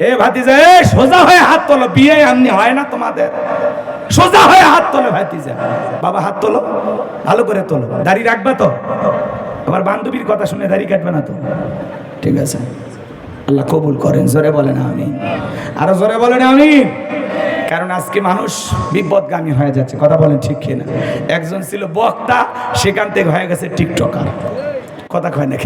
এ ভাতিজা, এ সোজা হয়ে হাত তোলো, বিয়ে এমনি হয় না তোমাদের? সোজা হয়ে হাত তোলো ভাতিজা। বাবা, হাত তোলো, ভালো করে তোলো। দাড়ি রাখবে তো? আবার বান্ধবীর কথা শুনে দাড়ি কাটবে না তো? ঠিক আছে। আল্লাহ কবুল করেন, জোরে বলেন আমি আরও জোরে বলেন আমি কারণ আজকে মানুষ বিপদগামী হয়ে যাচ্ছে, কথা বলেন ঠিক কিনা? একজন ছিল বক্তা, সেখান থেকে হয়ে গেছে টিকটকার। কথা কয় না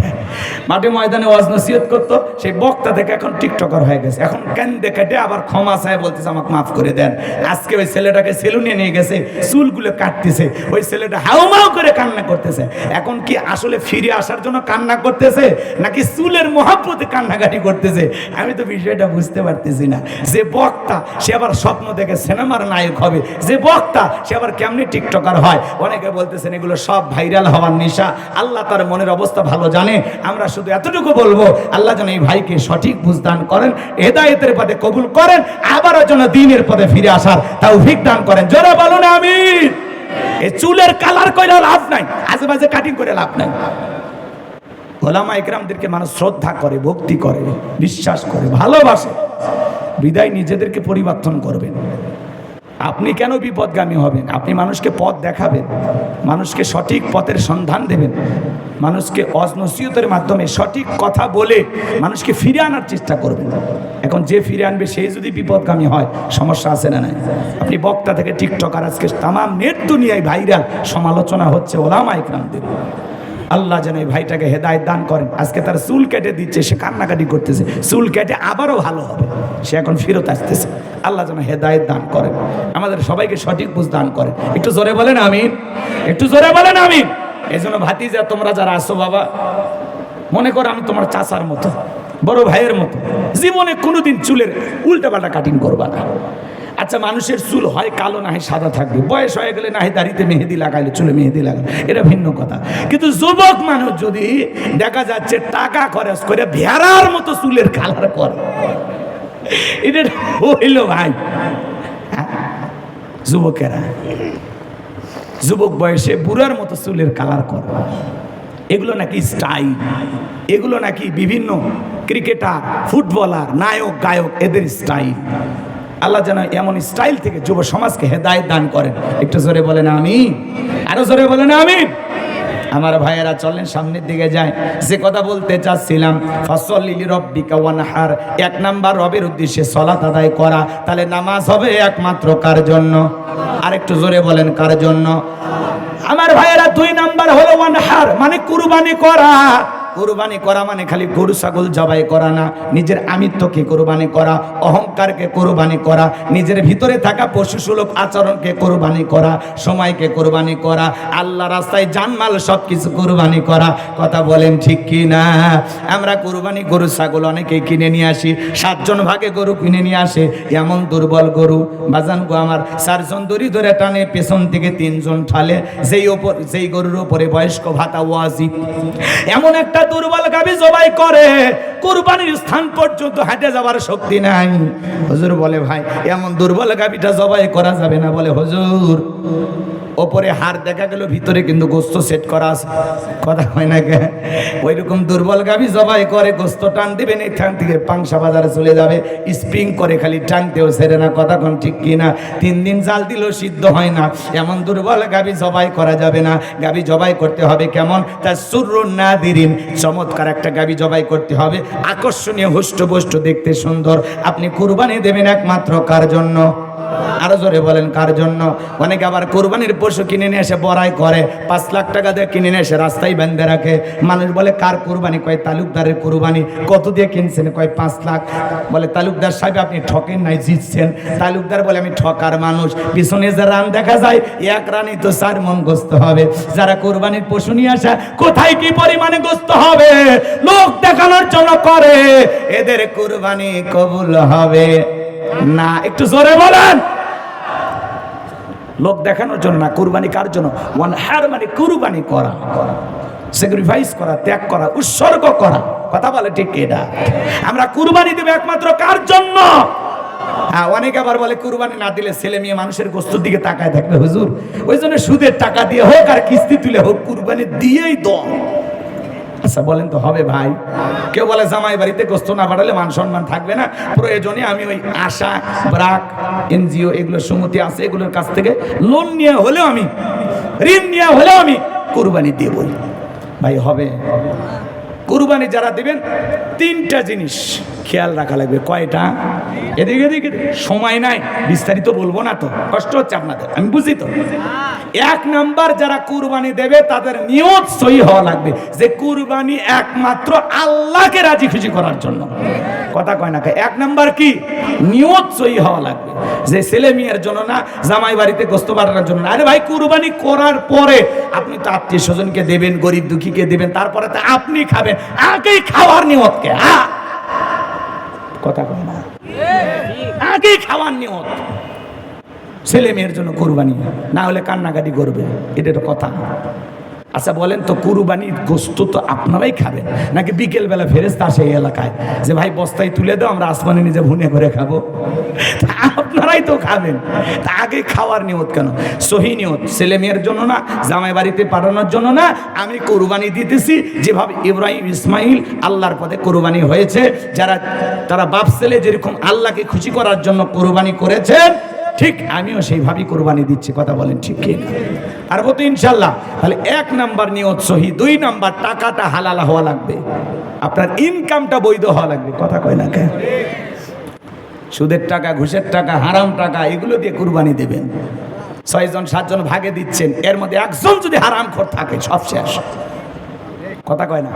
মাঠে ময়দানে ওয়াজ নসিহত করতো, সেই বক্তা থেকে এখন টিকটকার হয়ে গেছে। এখন কেন্দে কেটে আবার ক্ষমা চায় বলতেছে, আমাকে মাফ করে দেন। আজকে ওই ছেলেটাকে সেলুনে নিয়ে গেছে, চুলগুলো কাটতেছে। ওই ছেলেটা হাউমাউ করে কান্না করতেছে। এখন কি আসলে ফিরে আসার জন্য কান্না করতেছে, নাকি চুলের মহাব্বতে কান্নাকাটি করতেছে? আমি তো বিষয়টা বুঝতে পারতেছি না। যে বক্তা, সে আবার স্বপ্ন দেখে সিনেমার নায়ক হবে। যে বক্তা, সে আবার কেমনি টিকটকার হয়? অনেকে বলতেছেন, এগুলো সব ভাইরাল হওয়ার নেশা। আল্লাহ তার মনের অবস্থা ভালো জানে, আমরা শুধু এতটুকু বলব, আল্লাহ যেন এই ভাইকে সঠিক বুঝদান করেন, হেদায়েতের পথে কবুল করেন, আবারও যেন দিনের পথে ফিরে আসার তাও দান করেন। জোরে বলুন আমি এই চুলের কালার কইরা লাভ নাই আশেপাশে কাটিং করে লাভ নাই। ওলামা ইকরামদেরকে মানুষ শ্রদ্ধা করে, ভক্তি করে, বিশ্বাস করে, ভালোবাসে। বিদায় নিজেদেরকে পরিবর্তন করবেন। আপনি কেন বিপদগামী হবেন? আপনি মানুষকে পথ দেখাবেন, মানুষকে সঠিক পথের সন্ধান দেবেন, মানুষকে অজনসিয়তের মাধ্যমে সঠিক কথা বলে মানুষকে ফিরে আনার চেষ্টা করবেন। এখন যে ফিরে আনবে সেই যদি বিপদগামী হয়, সমস্যা আছে না নাই? আপনি বক্তা থেকে টিকটকার, আজকে তামাম নেট দুনিয়ায় ভাইরাল সমালোচনা হচ্ছে ওলামা ইকরামদের। আল্লাহ যেন এই ভাইটাকে হেদায়ত দান করেন। আজকে তার চুল কেটে দিচ্ছে, সে কান্নাকাটি করতেছে। চুল কেটে আবারও ভালো হবে। সে এখন ফেরত আসতেছে। আল্লাহ যেন হেদায়ত দান করেন। আমাদের সবাইকে সঠিক বুঝ দান করেন। একটু জোরে বলেন আমি একটু জোরে বলেন আমি এই জন্য ভাতিজা, তোমরা যারা আসো বাবা, মনে করো আমি তোমার চাচার মতো, বড় ভাইয়ের মতো। জীবনে কোনোদিন চুলের উল্টাপাল্টা কাটিং করবা না। আচ্ছা মানুষের চুল হয়, কালো না হয়, সাদা থাকবে। বয়স হয়ে গেলে না হয় দাড়িতে মেহেদি লাগাইলে, চুলে মেহেদি লাগালে এটা ভিন্ন কথা। কিন্তু যুবক মানুষ যদি দেখা যাচ্ছে টাকা খরচ করে ভেড়ার মতো চুলের কালার করে, এটা হইল ভাই। হ্যাঁ? যুবকেরা, যুবক বয়সে বুড়ার মতো চুলের কালার করে। এগুলো নাকি স্টাইল, এগুলো নাকি বিভিন্ন ক্রিকেটার, ফুটবলার, নায়ক, গায়ক, এদের স্টাইল। আল্লাহ যেন এমন স্টাইল থেকে যুব সমাজকে হেদায়ত দান করেন। একটু জোরে বলেন আমি আরও জোরে বলেন আমি আমার ভাইয়েরা, চলেন সামনের দিকে যায় যে কথা বলতে চাচ্ছিলাম ফসল লিলি রব্বিকা ওয়ানহার। এক নাম্বার রবের উদ্দেশ্যে সলাত আদায় করা, তাহলে নামাজ হবে একমাত্র কার জন্য? আরেকটু জোরে বলেন, কার জন্য? আমার ভাইয়েরা, দুই নাম্বার হলো ওয়ানহার মানে কুরবানি করা। কোরবানি করা মানে খালি গরু, ছাগল জবাই করা না। নিজের আমিত্বকে কোরবানি করা, অহংকারকে কোরবানি করা, নিজের ভিতরে থাকা পশু সুলভ আচরণকে কোরবানি করা, সময়কে কোরবানি করা, আল্লাহ রাস্তায় জানমাল সব কিছু কোরবানি করা। কথা বলেন ঠিক কি না? আমরা কোরবানি গরু, ছাগল অনেকেই কিনে নিয়ে আসি, সাতজন ভাগে গরু কিনে নিয়ে আসে। এমন দুর্বল গরু, বাজান গো আমার, চারজন দড়ি ধরে টানে, পেছন থেকে তিনজন ঠালে, যেই ওপর, যেই গরুর উপরে বয়স্ক ভাতা ওয়াজিব। এমন একটা দুর্বল গাবি জবাই করে, কুরবানির স্থান পর্যন্ত হাঁটে যাবার শক্তি নাই। হুজুর বলে, ভাই, এমন দুর্বল গাবিটা জবাই করা যাবে না। বলে, হুজুর ওপরে হার দেখা গেল, ভিতরে কিন্তু গোস্ত সেট করা আছে। কথা হয় না কে? ওই রকম দুর্বল গাবি জবাই করে, গোস্ত টান দিবেন এখান থেকে পাংসা বাজারে চলে যাবে। স্প্রিং করে খালি টানতেও সেরে না, কথা কোন ঠিক কি না? তিন দিন জাল দিলেও সিদ্ধ হয় না। এমন দুর্বল গাবি জবাই করা যাবে না। গাবি জবাই করতে হবে কেমন? তার সুর না দিরিন চমৎকার একটা গাবি জবাই করতে হবে। আকর্ষণীয় হুষ্টপুষ্ট দেখতে সুন্দর। আপনি কুরবানি দেবেন একমাত্র কার জন্য? আরও জোরে বলেন, কার জন্য? অনেকে আবার কোরবানির পশু কিনে নিয়ে এসে বড়াই করে, পাঁচ লাখ টাকা দিয়ে কিনে নিয়ে এসে রাস্তায় বেঁধে রাখে। মানুষ বলে, কার কোরবানি? কয়, তালুকদারের কোরবানি। কত দিয়ে কিনছেন? কয়, পাঁচ লাখ। বলে, তালুকদার সাহেব, আপনি ঠকেন নাই, জিতছেন। তালুকদার বলে, আমি ঠকার মানুষ। পিছনে যে রান দেখা যায়, এক রানই তো চার মন গোস্ত হবে। যারা কোরবানির পশু নিয়ে আসা, কোথায় কি পরিমাণে গোস্ত হবে? লোক দেখানোর জন্য করে, এদের কোরবানি কবুল হবে। না, একটু জোরে বলেন। লোক দেখানোর জন্য না, কুরবানি কার জন্য? ওয়ান হার মানে কুরবানি করা স্যাক্রিফাইস করা, ত্যাগ করা, উৎসর্গ করা। কথা বলে ঠিক এটা? আমরা কুরবানি দেব একমাত্র কার জন্য? হ্যাঁ অনেকে আবার বলে কুরবানি না দিলে ছেলে মেয়ে মানুষের গোস্তুর দিকে তাকায় থাকবে হুজুর। ওই জন্য সুদের টাকা দিয়ে হোক আর কিস্তি তুলে হোক, কুরবানি দিয়েই দম আচ্ছা বলেন তো, হবে ভাই। কেউ বলে, জামাই বাড়িতে গোস্ত না বাড়ালে মান সম্মান থাকবে না। প্রয়োজনে আমি ওই আশা, ব্রাক, এনজিও, এগুলো সুমতি আছে, এগুলোর কাছ থেকে লোন নিয়ে হলেও আমি, ঋণ নিয়ে হলেও আমি কোরবানি দিয়ে বলি ভাই, হবে। কুরবানি যারা দিবেন, তিনটা জিনিস খেয়াল রাখা লাগবে। কয়টা? এদিকে এদিকে সময় নাই, বিস্তারিত বলব না তো। কষ্ট হচ্ছে আপনাদের, আমি বুঝি তো। এক নাম্বার যারা কুরবানি দেবে, তাদের নিয়ত সই হওয়া লাগবে যে কুরবানি একমাত্র আল্লাহকে রাজি খুশি করার জন্য। কথা কয় না। এক নাম্বার কি? নিয়ত সই হওয়া লাগবে। যে ছেলে মেয়ের জন্য না, জামাই বাড়িতে গোস্ত বাড়ানোর জন্য না। আরে ভাই, কুরবানি করার পরে আপনি তো আত্মীয় স্বজনকে দেবেন, গরিব দুঃখীকে দেবেন, তারপরে তো আপনি খাবেন। আগেই খাওয়ার নিয়তকে হ্যাঁ কথা কয় না। আগেই খাওয়ার নিয়ত। ছেলে মেয়ের জন্য কুরবানি, না হলে কান্নাকাটি করবে, এটা তো কথা। আচ্ছা বলেন তো, কুরবানির গোস্ত তো আপনারাই খাবেন? নাকি বিকেল বেলা ফেরেস্তা আসে এই এলাকায়? যে ভাই, বস্তায় তুলে দাও, আমরা আসমানে নিজে ভুনে করে খাব। তা আপনারাই তো খাবেন। তা আগে খাওয়ার নিয়ত কেন? সহি নিয়ত। ছেলে মেয়ের জন্য না, জামাই বাড়িতে পাঠানোর জন্য না, আমি কোরবানি দিতেছি। যেভাবে ইব্রাহিম, ইসমাইল আল্লাহর পথে কোরবানি হয়েছে, যারা, তারা বাপ ছেলে যেরকম আল্লাহকে খুশি করার জন্য কোরবানি করেছেন ঠিক আমিও সেইভাবেই কোরবানি দিচ্ছি, কথা বলেন ঠিক কি আর তো ইনশাল্লাহ তাহলে এক নাম্বার নিয়ত সহি, দুই নাম্বার টাকাটা হালালা হওয়া লাগবে। আপনার ইনকামটা বৈধ হওয়া লাগবে, কথা কয় না কেন? সুদের টাকা, ঘুষের টাকা, হারাম টাকা, এগুলো দিয়ে কুরবানি দেবেন। ছয়জন, সাতজন ভাগে দিচ্ছেন, এর মধ্যে একজন যদি হারাম খোর থাকে, সব শেষ। কথা কয় না?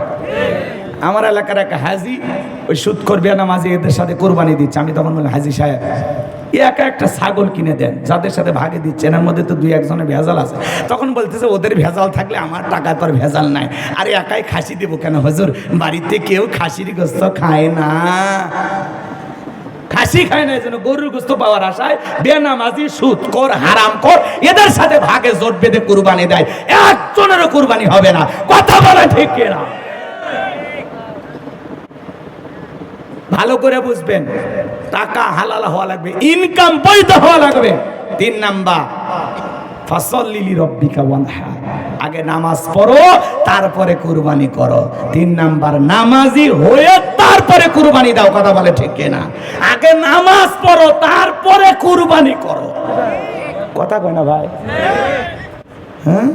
আমার এলাকার এক হাজি, ওই সুদ করবে না মাঝে এদের সাথে কোরবানি দিচ্ছে, আমি তখন বললাম, হাজি সাহেব একা একটা ছাগল কিনে দেন, যাদের সাথে ভাগে দিচ্ছেন, এর মধ্যে তো দুই একজনের ভেজাল আছে। তখন বলতেছে, ওদের ভেজাল থাকলে আমার টাকায় তোর ভেজাল নাই। আরে একাই খাসি দেবো কেন? হজুর, বাড়িতে কেউ খাসির গোস্ত খায় না। খাসি খায় না জন্য গরুর গোস্ত পাওয়ার আশায় বেনামাজি সুদ কর হারাম কর এদের সাথে ভাগে, জোট বেঁধে কুরবানি দেয়। একজনেরও কুরবানি হবে না। কথা বলে ঠিক না ভালো করে বুঝবেন, টাকা হালাল হওয়া লাগবে ইনকাম বৈধ হওয়া লাগবে। তিন নাম্বার ফসল লিলি রব্বিকা ওয়ানহা। আগে নামাজ পড়ো, তারপরে কুরবানি করো। তিন নাম্বার, নামাজি হয়ে তারপরে কুরবানি দাও, কথা বলে ঠিক না আগে নামাজ পড়ো, তারপরে কুরবানি করো। কথা কয় না ভাই? হ্যাঁ?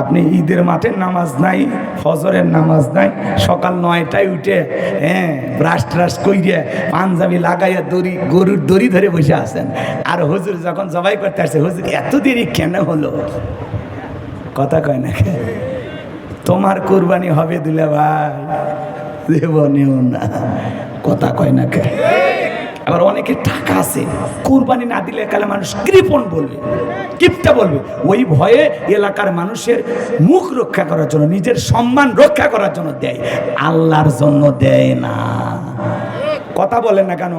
আপনি ঈদের মাঠে নামাজ নাই, ফজরের নামাজ নাই, সকাল নয়টায় উঠে হ্যাঁ ব্রাশ ট্রাশ কইরে পাঞ্জাবি লাগাইয়া দড়ি, গরুর দড়ি ধরে বসে আছেন। আর হুজুর যখন জবাই করতে আসছে, হুজুর, এত দেরি কেন হলো? কথা কয় না তোমার কোরবানি হবে দিলে ভাই দেব নিও না। কথা কয় না কে? আবার অনেকে টাকা আছে। কোরবানি না দিলে কালে মানুষ কৃপণ বলবে, কিপটা বলবে। ওই ভয়ে এলাকার মানুষের মুখ রক্ষা করার জন্য, নিজের সম্মান রক্ষা করার জন্য দেয়। আল্লাহর জন্য দেয় না। কথা বলেন না কেন?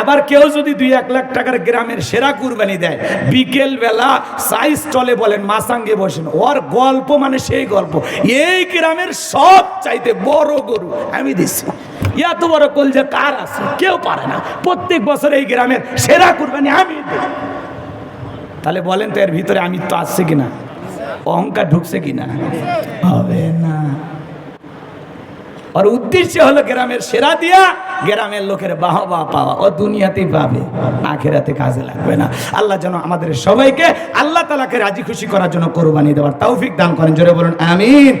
আবার কেউ যদি দুই এক লাখ টাকার গ্রামের সেরা কুরবানি দেয় বিকেল বেলা সাইজ চলে বলেন, মাসাঙ্গে বসেন, ওর গল্প মানে সেই গল্প। এই গ্রামের সব চাইতে বড় গরু আমি দিচ্ছি এত বড় কলজে কার আছে? কেউ পারে না। প্রত্যেক বছর এই গ্রামের সেরা কুরবানি আমি তাহলে বলেন তো এর ভিতরে আমি তো আসছে কিনা? অহংকার ঢুকছে কিনা? হবে না। আর উদ্দেশ্য হলো গ্রামের সেরা দিয়া, গ্রামের লোকের বাহবা পাওয়া। ও দুনিয়াতেই পাবে, আখেরাতে কাজে লাগবে না। আল্লাহ যেন আমাদের সবাইকে আল্লাহ তালাকে রাজি খুশি করার জন্য কোরবানি দেওয়ার তৌফিক দান করেন। জোরে বলুন, আমিন।